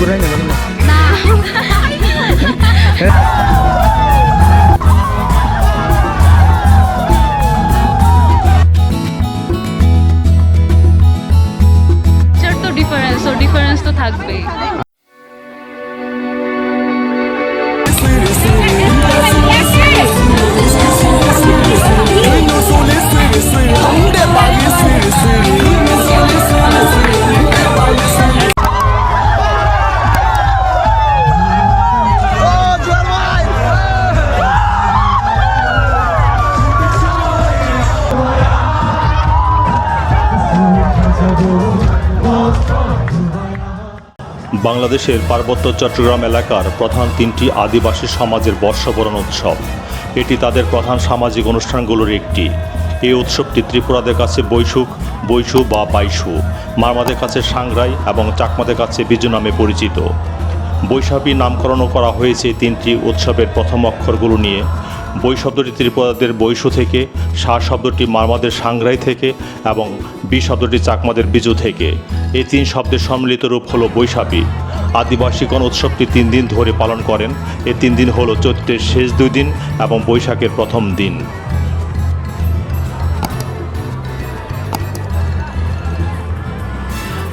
ูได้ไงวะนี่ย หน้า বাংলাদেশের পার্বত্য চট্টগ্রাম এলাকার প্রধান তিনটি আদিবাসী সমাজের বর্ষবরণ উৎসব। এটি তাদের প্রধান সামাজিক অনুষ্ঠানগুলোর একটি। এই উৎসবটি ত্রিপুরাদের কাছে বৈশুক, বৈশু বা বাইশু মারমাদের কাছে সাংরাই এবং চাকমাদের কাছে বিজু নামে পরিচিত। বৈশাখী নামকরণও করা হয়েছে তিনটি উৎসবের প্রথম অক্ষরগুলো নিয়ে। বই শব্দটি ত্রিপুরাদের বৈশ্য থেকে, সা শব্দটি মারমাদের সাংগ্রাই থেকে এবং বি শব্দটি চাকমাদের বিজু থেকে। এই তিন শব্দের সম্মিলিত রূপ হল বৈশাখী। আদিবাসীগণ উৎসবটি তিন দিন ধরে পালন করেন। এই তিন দিন হল চৈত্রের শেষ দুই দিন এবং বৈশাখের প্রথম দিন।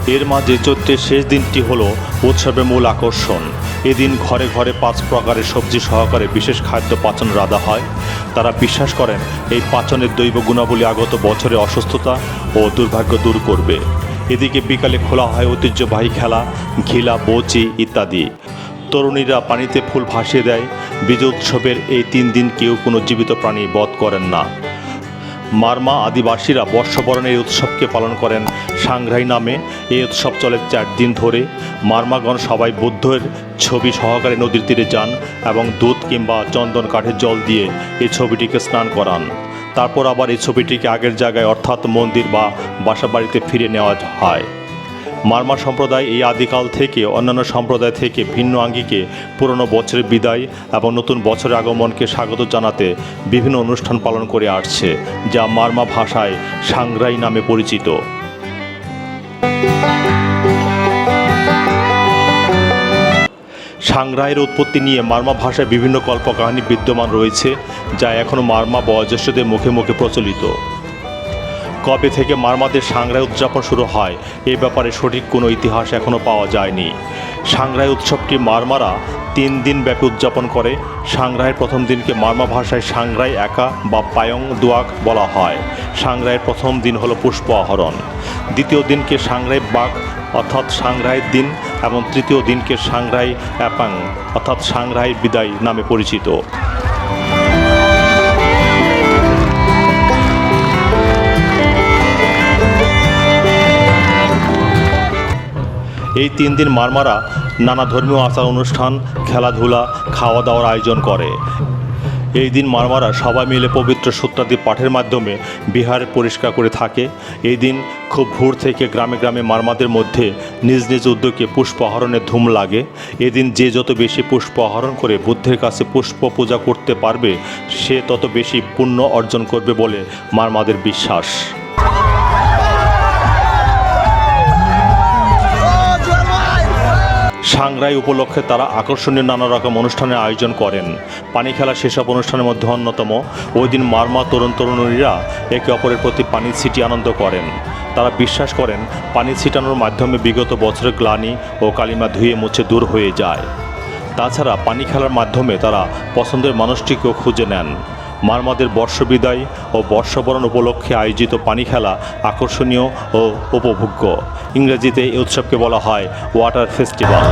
এর মাঝে চৈত্রের শেষ দিনটি হল উৎসবের মূল আকর্ষণ। এদিন ঘরে ঘরে পাঁচ প্রকারের সবজি সহকারে বিশেষ খাদ্য পাচন রাধা হয়। তারা বিশ্বাস করেন, এই পাচনের দৈব গুণাবলী আগত বছরে অসুস্থতা ও দুর্ভাগ্য দূর করবে। এদিকে বিকালে খোলা হয় ঐতিহ্যবাহী খেলা, ঘিলা, বৌচি ইত্যাদি। তরুণীরা পানিতে ফুল ভাসিয়ে দেয়। বিজয় উৎসবের এই তিন দিন কেউ কোনো জীবিত প্রাণী বধ করেন না। মারমা আদিবাসীরা বর্ষবরণের এই উৎসবকে পালন করেন। সাংঘাই নামে এই উৎসব চলে চার দিন ধরে। মারমাগণ সবাই বুদ্ধের ছবি সহকারে নদীর তীরে যান এবং দুধ কিংবা চন্দন কাঠের জল দিয়ে এই ছবিটিকে স্নান করান। তারপর আবার এই ছবিটিকে আগের জায়গায় অর্থাৎ মন্দির বা বাসাবাড়িতে ফিরে নেওয়া হয়। মারমা সম্প্রদায় এই আদিকাল থেকে, অন্যান্য সম্প্রদায় থেকে ভিন্ন আঙ্গিকে, পুরনো বছরের বিদায় এবং নতুন বছরের আগমনকে স্বাগত জানাতে বিভিন্ন অনুষ্ঠান পালন করে আসছে, যা মারমা ভাষায় সাংগ্রাই নামে পরিচিত। সাংগ্রাইয়ের উৎপত্তি নিয়ে মারমা ভাষায় বিভিন্ন কল্পকাহিনী বিদ্যমান রয়েছে, যা এখনও মারমা বয়োজ্যেষ্ঠদের মুখে মুখে প্রচলিত। কবে থেকে মারমাদের সাংরাই উদযাপন শুরু হয়, এ ব্যাপারে সঠিক কোনো ইতিহাস এখনও পাওয়া যায়নি। সাংরাই উৎসবটি মারমারা তিন দিন ব্যাপী উদযাপন করে। সাংগ্রাইয়ের প্রথম দিনকে মারমা ভাষায় সাংরাই একা বা পায়ং দুয়াক বলা হয়। সাংরাইয়ের প্রথম দিন হলো পুষ্প আহরণ। দ্বিতীয় দিনকে সাংরাই বাঘ, অর্থাৎ সাংগ্রাইয়ের দিন, এবং তৃতীয় দিনকে সাংরাই অ্যাপাং, অর্থাৎ সাংরাই বিদায় নামে পরিচিত। এই তিন দিন মারমারা নানা ধর্মীয় আচার অনুষ্ঠান, খেলাধুলা খাওয়া দাওয়ার আয়োজন করে। এই দিন মারমারা সবাই মিলে পবিত্র সূত্রাদি পাঠের মাধ্যমে বিহার পরিষ্কার করে থাকে। এই দিন খুব ভোর থেকে গ্রামে গ্রামে মারমাদের মধ্যে নিজ নিজ উদ্যোগে পুষ্প আহরণের ধুম লাগে। এদিন যে যত বেশি পুষ্প আহরণ করে বুদ্ধের কাছে পুষ্প পূজা করতে পারবে, সে তত বেশি পুণ্য অর্জন করবে বলে মারমাদের বিশ্বাস। সাংরাই উপলক্ষে তারা আকর্ষণীয় নানা রকম অনুষ্ঠানের আয়োজন করেন। পানি খেলা সেসব অনুষ্ঠানের মধ্যে অন্যতম। ওই দিন মারমা তরুণ তরুণীরা একে অপরের প্রতি পানি ছিটি আনন্দ করেন। তারা বিশ্বাস করেন, পানি ছিটানোর মাধ্যমে বিগত বছরের গ্লানি ও কালিমা ধুয়ে মুছে দূর হয়ে যায়। তাছাড়া পানি খেলার মাধ্যমে তারা পছন্দের মানুষটিকেও খুঁজে নেন। মারমাদের বর্ষবিদায় ও বর্ষবরণ উপলক্ষে আয়োজিত পানি খেলা আকর্ষণীয় ও উপভোগ্য। ইংরেজিতে এই উৎসবকে বলা হয় ওয়াটার ফেস্টিভ্যাল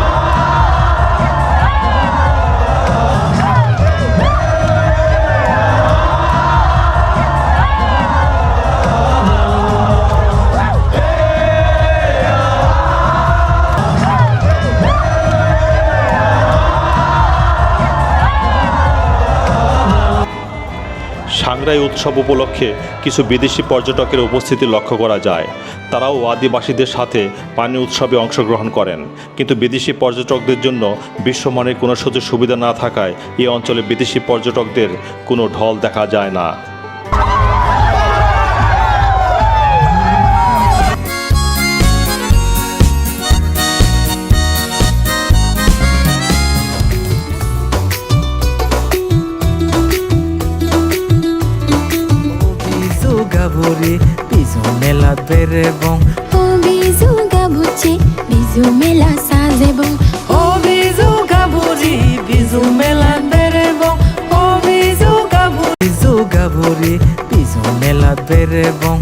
সাংরাই উৎসব উপলক্ষে কিছু বিদেশি পর্যটকের উপস্থিতি লক্ষ্য করা যায়। তারাও আদিবাসীদের সাথে পানি উৎসবে অংশগ্রহণ করেন। কিন্তু বিদেশি পর্যটকদের জন্য বিশ্বমানের কোনো সুযোগ সুবিধা না থাকায় এই অঞ্চলে বিদেশি পর্যটকদের কোনো ঢল দেখা যায় না। মেলাত বেরেবং Oh bisou gabuche, bisou mela sazebo. ও বিজু গাভুরি বিজু মেলাত বেরেবং ও বিজু গাভুরি বিজু গাভুরি বিজু মেলাত বেরেবং